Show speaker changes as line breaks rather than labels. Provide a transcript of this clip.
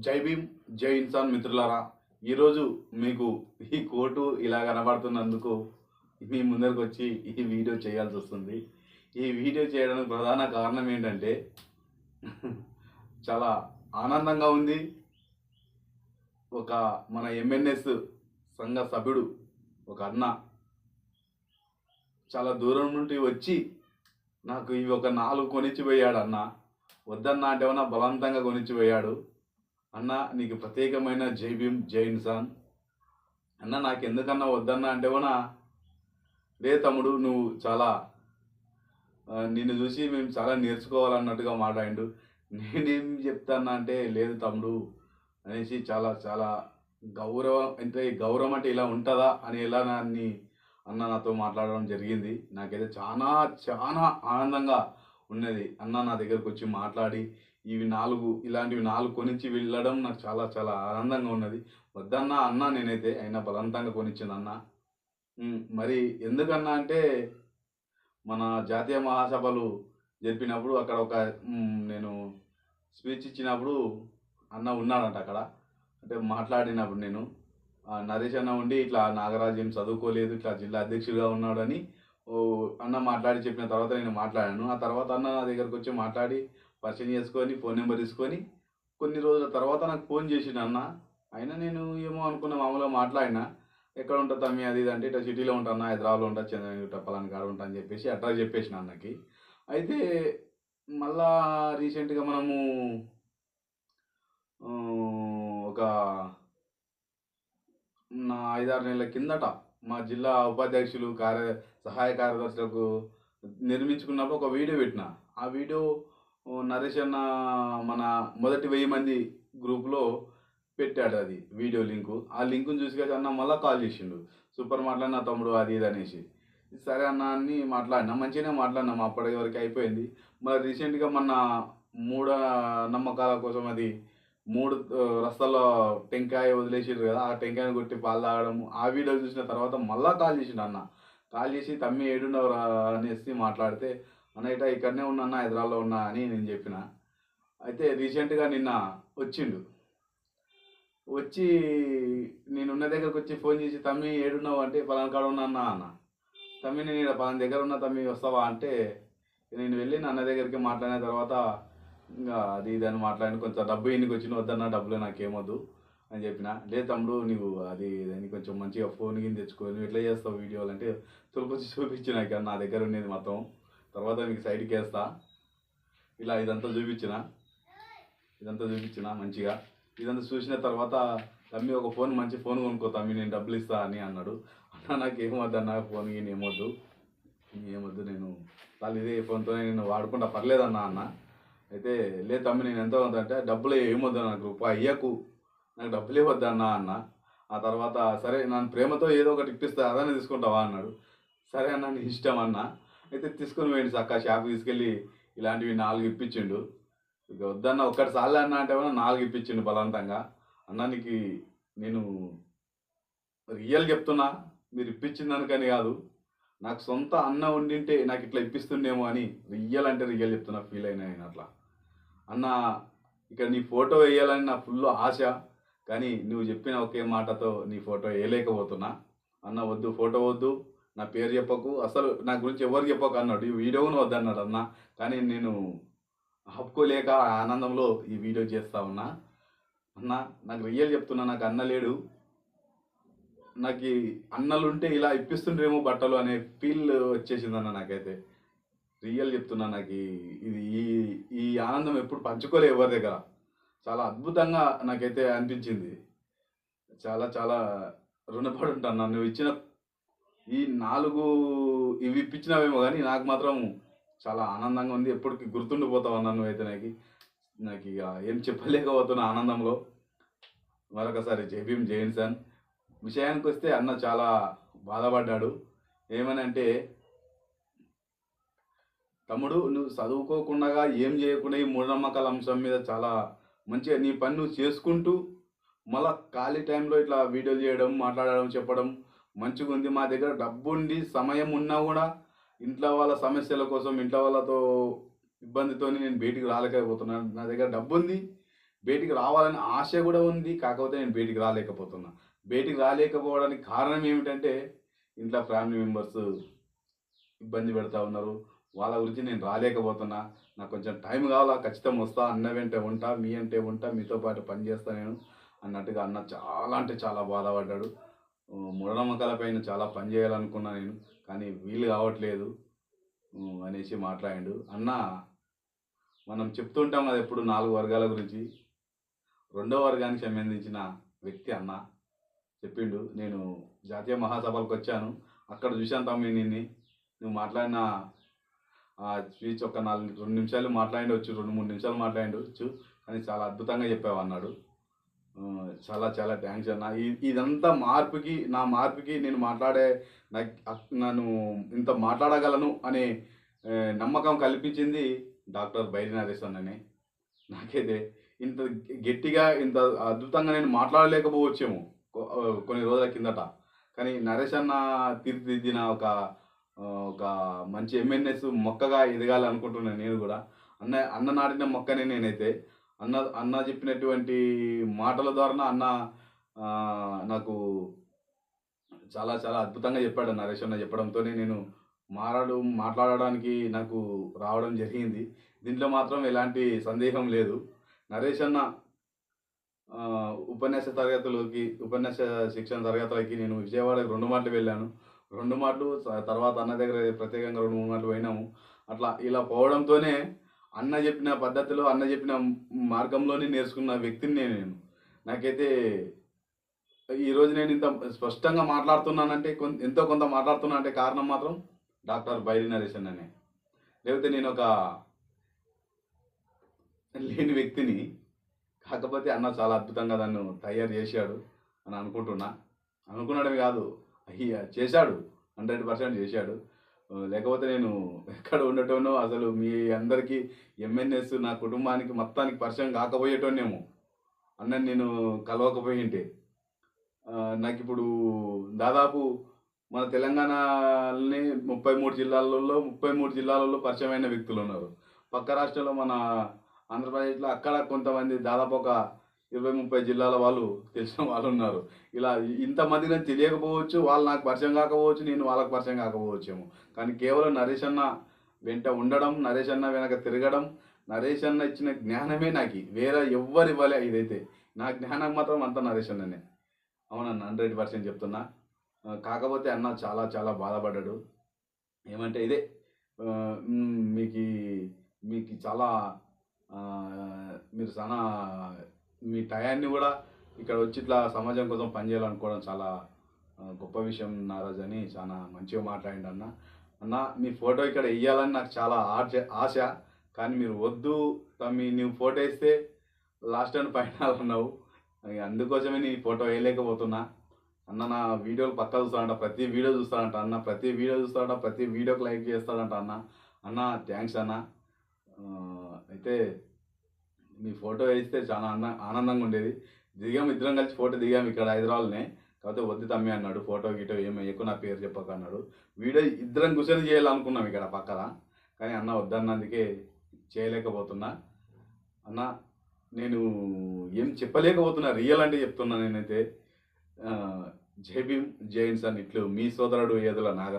జై భీమ్ జై ఇన్సాన్ మిత్రులారా. ఈరోజు మీకు ఈ కోటు ఇలా కనబడుతున్నందుకు మీ ముందరికి వచ్చి ఈ వీడియో చేయాల్సి వస్తుంది. ఈ వీడియో చేయడానికి ప్రధాన కారణం ఏంటంటే చాలా ఆనందంగా ఉంది. ఒక మన ఎంఎన్ఎస్ సంఘ సభ్యుడు ఒక అన్న చాలా దూరం నుండి వచ్చి నాకు ఇవి ఒక నాలుగు కొనిచ్చిపోయాడు అన్న. వద్దన్న అంటే ఏమన్నా బలవంతంగా కొనిచ్చిపోయాడు. అన్న నీకు ప్రత్యేకమైన జై భీమ్ జై ఇన్సాన్ అన్న నాకు ఎందుకన్నా వద్దన్నా అంటే కూడా లే తమ్ముడు నువ్వు చాలా నిన్ను చూసి మేము చాలా నేర్చుకోవాలన్నట్టుగా మాట్లాడిండు నేనేం చెప్తానా అంటే లేదు తమ్ముడు అనేసి చాలా చాలా గౌరవం అంటే గౌరవం అంటే ఇలా ఉంటుందా అని ఎలా నాన్ని అన్న నాతో మాట్లాడడం జరిగింది. నాకైతే చాలా చాలా ఆనందంగా ఉన్నది. అన్న నా దగ్గరకు వచ్చి మాట్లాడి ఇవి నాలుగు ఇలాంటివి నాలుగు కొనిచ్చి వెళ్ళడం నాకు చాలా చాలా ఆనందంగా ఉన్నది. వద్దన్నా అన్న నేనైతే అయినా బలవంతంగా కొనిచ్చింది అన్న. మరి ఎందుకన్నా అంటే మన జాతీయ మహాసభలు జరిపినప్పుడు అక్కడ ఒక నేను స్పీచ్ ఇచ్చినప్పుడు అన్న ఉన్నాడంట అక్కడ. అంటే మాట్లాడినప్పుడు నేను నరేష్ అన్న ఉండి ఇట్లా నాగరాజు ఏం చదువుకోలేదు ఇట్లా జిల్లా అధ్యక్షుడిగా ఉన్నాడని ఓ అన్న మాట్లాడి చెప్పిన తర్వాత నేను మాట్లాడాను. ఆ తర్వాత అన్న నా దగ్గరకు వచ్చి మాట్లాడి పరిచయం చేసుకొని ఫోన్ నెంబర్ తీసుకొని కొన్ని రోజుల తర్వాత నాకు ఫోన్ చేసిండు అన్న. అయినా నేను ఏమో అనుకున్న మామూలుగా మాట్లాడినా. ఎక్కడ ఉంటా తమ్మి అది ఇది అంటే ఇట్లా సిటీలో ఉంటాను హైదరాబాద్లో ఉంటా చంద్రగిరి పలాని కాడ ఉంటా అని చెప్పేసి అడ్రస్ చెప్పేసిన అన్నకి. అయితే మళ్ళా రీసెంట్గా మనము ఒక నా ఐదారు నెలల కిందట మా జిల్లా ఉపాధ్యక్షులు కార్య సహాయ కార్యదర్శులకు నిర్మించుకున్నప్పుడు ఒక వీడియో పెట్టిన. ఆ వీడియో నరేష్ అన్న మన మొదటి వెయ్యి మంది గ్రూప్లో పెట్టాడు అది వీడియో లింకు ఆ లింకుని చూసి కదా అన్న మళ్ళీ కాల్ చేసిండు. సూపర్ మాట్లాడిన తమ్ముడు అది ఇది అనేసి. సరే అన్న అని మాట్లాడినా. మంచిగానే మాట్లాడినాం. అప్పటి వరకు అయిపోయింది. మరి రీసెంట్గా మన మూఢ నమ్మకాల కోసం అది మూడు రస్తాల్లో టెంకాయ వదిలేసారు కదా ఆ టెంకాయని కొట్టి పాలు తాగడం ఆ వీడియో చూసిన తర్వాత మళ్ళీ కాల్ చేసిండు అన్న. కాల్ చేసి తమ్మి ఏడున్నవరా అనేసి మాట్లాడితే అన్న ఇట ఇక్కడనే ఉన్నా అన్న హైదరాబాద్లో ఉన్నా అని నేను చెప్పిన. అయితే రీసెంట్గా నిన్న వచ్చిండు. వచ్చి నేను ఉన్న దగ్గరకు వచ్చి ఫోన్ చేసి తమ్మి ఏడున్నావు అంటే పలానా కాడ ఉన్నా అన్న అన్న. తమ్మి నేను ఇక్కడ పలానా దగ్గర ఉన్నా తమ్మి వస్తావా? అంటే నేను వెళ్ళి నాన్న దగ్గరికి మాట్లాడిన తర్వాత ఇంకా అది ఇది అని మాట్లాడి కొంచెం డబ్బు ఎన్నికి వచ్చిన వద్దన్న డబ్బులు నాకేమొద్దు అని చెప్పిన. లేదు తమ్ముడు నువ్వు అది దాన్ని కొంచెం మంచిగా ఫోన్ కింద తెచ్చుకో నువ్వు ఎట్లా చేస్తావు వీడియోలు? అంటే తొలికొచ్చి చూపించిన నాకు నా దగ్గర ఉండేది మొత్తం. తర్వాత నీకు సైడ్కి వేస్తా. ఇలా ఇదంతా చూపించిన. ఇదంతా చూపించిన మంచిగా. ఇదంతా చూసిన తర్వాత తమ్మి ఒక ఫోన్ మంచి ఫోన్ కొనుక్కో తమ్మి నేను డబ్బులు ఇస్తా అని అన్నాడు. అన్న నాకు ఏమొద్దు అన్న ఫోన్ గిన్ ఏమొద్దు. ఏమొద్దు నేను వాళ్ళు ఇదే ఫోన్తో నేను వాడుకుంటా పర్లేదన్నా అన్న అయితే లే తమ్మి నేను ఎంతో అంటే డబ్బులు ఏమొద్దు నాకు రూపాయి అయ్యకు. నాకు డబ్బులు వద్దన్నా అన్న. ఆ తర్వాత సరే నన్ను ప్రేమతో ఏదో ఒకటి ఇప్పిస్తా అదనే తీసుకుంటావా అన్నాడు. సరే అన్న నీ ఇష్టం అన్నా. అయితే తీసుకొని పోయింది చక్క షాప్ తీసుకెళ్ళి ఇలాంటివి నాలుగు ఇప్పించిండు. ఇక వద్దన్న ఒక్కటి సార్లు అన్న అంటే నాలుగు ఇప్పించిండు బలవంతంగా. అన్నానికి నేను రియల్ చెప్తున్నా మీరు ఇప్పించిందనుకని కాదు. నాకు సొంత అన్న ఉండింటే నాకు ఇట్లా ఇప్పిస్తుండేమో అని రియల్ అంటే రియల్ చెప్తున్నా ఫీల్ అయినా నేను అట్లా. అన్న ఇక్కడ నీ ఫోటో వేయాలని నా ఫుల్ ఆశ కానీ నువ్వు చెప్పిన ఒకే మాటతో నీ ఫోటో వేయలేకపోతున్నా. అన్న వద్దు ఫోటో వద్దు. నా పేరు చెప్పకు. అసలు నా గురించి ఎవరు చెప్పకు అన్నాడు. ఈ వీడియోను వద్దన్నాడు అన్న. కానీ నేను ఆపుకోలేక ఆ ఆనందంలో ఈ వీడియో చేస్తా ఉన్నా. అన్న నాకు రియల్ చెప్తున్నా నాకు అన్న లేడు. నాకు అన్నలుంటే ఇలా ఇప్పిస్తుండ్రేమో బట్టలు అనే ఫీల్ వచ్చేసింది అన్న నాకైతే. రియల్ చెప్తున్నా నాకు ఇది ఈ ఈ ఆనందం ఎప్పుడు పంచుకోలే ఎవరి దగ్గర. చాలా అద్భుతంగా నాకైతే అనిపించింది. చాలా చాలా రుణపడి ఉంటాను నన్ను ఇచ్చిన ఈ నాలుగు ఇవి ఇప్పించినవేమో కానీ నాకు మాత్రం చాలా ఆనందంగా ఉంది. ఎప్పటికీ గుర్తుండిపోతావు నన్ను అయితే నాకు? నాకు ఇక ఏం చెప్పలేకపోతున్నా ఆనందంలో. మరొకసారి జై భీమ్ జై విషయానికి వస్తే అన్న చాలా బాధపడ్డాడు. ఏమని అంటే తమ్ముడు నువ్వు చదువుకోకుండా ఏం చేయకుండా ఈ మూఢనమ్మకాల అంశం మీద చాలా మంచిగా నీ పని నువ్వు చేసుకుంటూ మళ్ళా ఖాళీ టైంలో ఇట్లా వీడియోలు చేయడం మాట్లాడడం చెప్పడం మంచిగా ఉంది మా దగ్గర డబ్బు ఉండి సమయం ఉన్నా కూడా ఇంట్లో వాళ్ళ సమస్యల కోసం ఇంట్లో వాళ్ళతో ఇబ్బందితో నేను బయటికి రాలేకపోతున్నాను నా దగ్గర డబ్బు ఉంది బయటికి రావాలని ఆశ కూడా ఉంది కాకపోతే నేను బయటికి రాలేకపోతున్నా. బయటికి రాలేకపోవడానికి కారణం ఏమిటంటే ఇంట్లో ఫ్యామిలీ మెంబర్స్ ఇబ్బంది పెడతా ఉన్నారు. వాళ్ళ గురించి నేను రాలేకపోతున్నా. నాకు కొంచెం టైం కావాలా ఖచ్చితం వస్తా అన్న వెంటే ఉంటా మీ అంటే ఉంటా మీతో పాటు పని చేస్తా నేను అన్నట్టుగా అన్న చాలా అంటే చాలా బాధపడ్డాడు. ఆ, మూఢనమ్మకాల పైన చాలా పని చేయాలనుకున్నా నేను కానీ వీలు కావట్లేదు అనేసి మాట్లాడిండు. అన్న మనం చెప్తుంటాం కదా ఎప్పుడు నాలుగు వర్గాల గురించి. రెండో వర్గానికి సంబంధించిన వ్యక్తి అన్న చెప్పిండు. నేను జాతీయ మహాసభలకు వచ్చాను. అక్కడ చూశాను తమ్మి నిన్ను. నువ్వు మాట్లాడిన ఆ స్పీచ్ ఒక నాలుగు రెండు నిమిషాలు మాట్లాడిండవచ్చు రెండు మూడు నిమిషాలు మాట్లాడిండవచ్చు కానీ చాలా అద్భుతంగా చెప్పావు అన్నాడు. చాలా చాలా థ్యాంక్స్ అన్న. ఇదంతా మార్పుకి నా మార్పుకి నేను మాట్లాడే నాకు నన్ను ఇంత మాట్లాడగలను అనే నమ్మకం కల్పించింది డాక్టర్ బైరి నరేష్ అన్ననే. నాకైతే ఇంత గట్టిగా ఇంత అద్భుతంగా నేను మాట్లాడలేకపోవచ్చేమో కొన్ని రోజుల కిందట. కానీ నరేష్ అన్న తీర్చిదిద్దిన ఒక ఒక మంచి ఎంఎన్ఎస్ మొక్కగా ఎదగాలనుకుంటున్నాను నేను కూడా. అన్న అన్న నాటిన మొక్కనే నేనైతే. అన్న అన్న చెప్పినటువంటి మాటల ద్వారా అన్న నాకు చాలా చాలా అద్భుతంగా చెప్పాడు నరేష్ అన్న చెప్పడంతోనే. నేను మారాడు మాట్లాడడానికి నాకు రావడం జరిగింది. దీంట్లో మాత్రం ఎలాంటి సందేహం లేదు. నరేష్ అన్న ఉపన్యాస తరగతులకి ఉపన్యాస శిక్షణ తరగతులకి నేను విజయవాడకి రెండు మాటలు వెళ్ళాను. రెండు మాటలు తర్వాత అన్న దగ్గర ప్రత్యేకంగా రెండు మూడు మాటలు పోయినాము. అట్లా ఇలా పోవడంతోనే అన్న చెప్పిన పద్ధతిలో అన్న చెప్పిన మార్గంలోనే నేర్చుకున్న వ్యక్తిని నేను. నాకైతే ఈరోజు నేను ఇంత స్పష్టంగా మాట్లాడుతున్నానంటే కొంత ఎంతో కొంత మాట్లాడుతున్నా అంటే కారణం మాత్రం డాక్టర్ బైరి నరేష్ అనే లేకపోతే నేను ఒక లేని వ్యక్తిని కాకపోతే అన్న చాలా అద్భుతంగా నన్ను తయారు చేశాడు అని అనుకుంటున్నా. అనుకున్నాడమే కాదు అయ్యా చేశాడు. హండ్రెడ్ పర్సెంట్ చేశాడు. లేకపోతే నేను ఎక్కడ ఉండటోనో అసలు మీ అందరికీ ఎంఎన్ఎస్ నా కుటుంబానికి మొత్తానికి పరిచయం కాకపోయేటోనేమో అన్నని నేను కలవకపోయింటే. నాకు ఇప్పుడు దాదాపు మన తెలంగాణని ముప్పై మూడు జిల్లాలలో ముప్పై మూడు జిల్లాలలో పరిచయమైన వ్యక్తులు ఉన్నారు పక్క రాష్ట్రంలో మన ఆంధ్రప్రదేశ్లో అక్కడ కొంతమంది దాదాపు ఒక ఇరవై ముప్పై జిల్లాల వాళ్ళు తెలిసిన వాళ్ళు ఉన్నారు. ఇలా ఇంతమంది నాకు తెలియకపోవచ్చు వాళ్ళు నాకు పరిచయం కాకపోవచ్చు నేను వాళ్ళకి పరిచయం కాకపోవచ్చేమో. కానీ కేవలం నరేష్ అన్న వెంట ఉండడం నరేష్ అన్న వెనక తిరగడం నరేష్ అన్న ఇచ్చిన జ్ఞానమే నాకు. వేరే ఎవ్వరు ఇవ్వలే ఇదైతే. నా జ్ఞానం మాత్రం అంతా నరేష్ అన్ననే. అవునన్న హండ్రెడ్ పర్సెంట్ చెప్తున్నా. కాకపోతే అన్న చాలా చాలా బాధపడ్డాడు. ఏమంటే ఇదే మీకు మీకు చాలా మీరు చాలా మీ టయాన్ని కూడా ఇక్కడ వచ్చి ఇట్లా సమాజం కోసం పనిచేయాలనుకోవడం చాలా గొప్ప విషయం నారాజ్ అని చాలా మంచిగా మాట్లాడండి అన్న. అన్న మీ ఫోటో ఇక్కడ వేయాలని నాకు చాలా ఆశ ఆశ. కానీ మీరు వద్దు తమ్మి నువ్వు ఫోటో వేస్తే లాస్ట్ అండ్ ఫైనల్ అన్నావు. అందుకోసమే నీ ఫోటో వేయలేకపోతున్నా. అన్న నా వీడియోలు పక్కా చూస్తాడంట ప్రతి వీడియో చూస్తాడంట అన్న ప్రతి వీడియో చూస్తాడంట ప్రతి వీడియోకి లైక్ చేస్తాడంట అన్న. అన్న థ్యాంక్స్ అన్న. అయితే మీ ఫోటో వేస్తే చాలా అన్న ఆనందంగా ఉండేది. దిగాం ఇద్దరం కలిసి ఫోటో దిగాము ఇక్కడ హైదరాబాద్నే కాకపోతే వద్దు తమ్మి అన్నాడు ఫోటో గిటో ఏమో ఎక్కువ నా పేరు చెప్పక అన్నాడు. వీడియో ఇద్దరం కూర్చొని చేయాలనుకున్నాం ఇక్కడ పక్కన. కానీ అన్న వద్దన్నందుకే చేయలేకపోతున్నా. అన్న నేను ఏం చెప్పలేకపోతున్నా రియల్ అంటే చెప్తున్నా నేనైతే. జై భీమ్ జై హింద్ ఇట్లు మీ సోదరుడు ఏదుల నాగరాజ్?